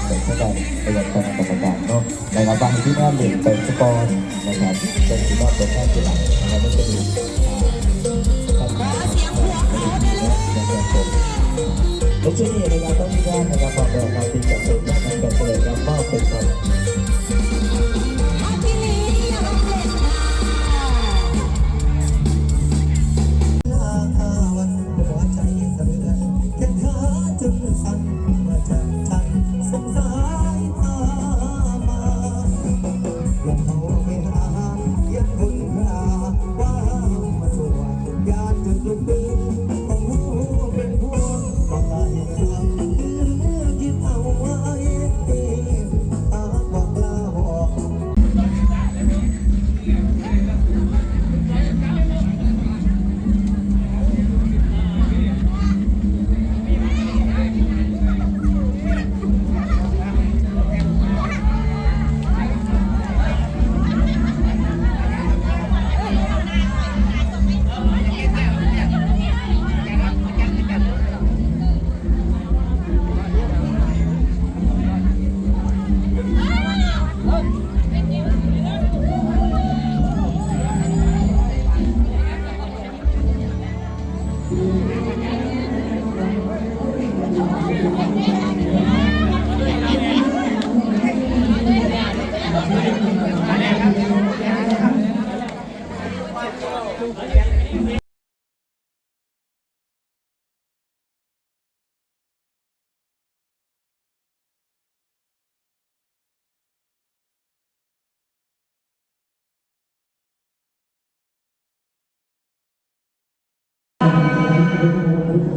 านนะครับเป็นการได้รับการประทานเนาะนะครับบางที่บ้านเด็กเป็นสปอนนะครับเป็นที่บ้านเป็นแค่ที่หลังนะครับไม่จะมีอ่าท่านนะครับผมในช่วงนี้นะครับต้องมีการนะครับความแบบการตีกับเป็นการการเฉลยการมอบเป็น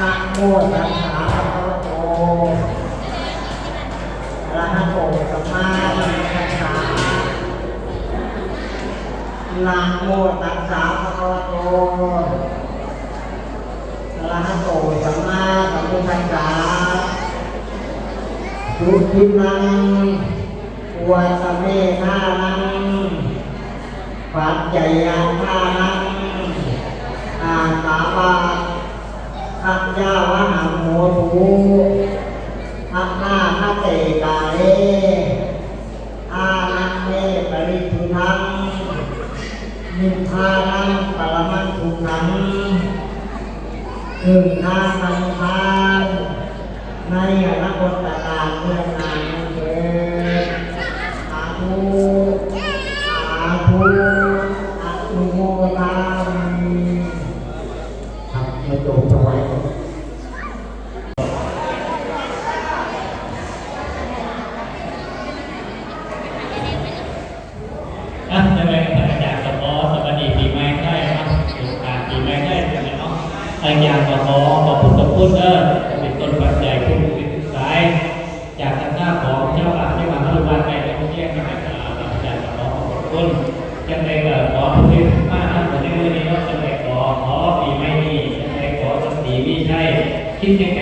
นะโมตัสสะภะคะวะโตอะระหะโตสัมมาสัมพุทธัสสะนะโมตัสสะภะคะวะโตอะระหะโตสัมมาสัมพุทธัสสะสุทินังวัสเมธานังปัจจยาธานังอาสาบา ขัจยาวหังโมทูอัปนาคเตกาเลอานังเมปริทุทังนิพพานังปรมังสุขังถึงทาสัมพันธ์ในอนาคตการเมื่อนานเกิดสาธุสาธุอนุโมทามิครับมา จบถวายอะจะไปกันอาจารย์กับอสวัสดีปีใหม่ได้นะครับสุขภาพปีใหม่ได้เลยเนาะอันอย่างก็ขอขอบคุณขอบคุณเด้อ คิดยังไงขอทุกค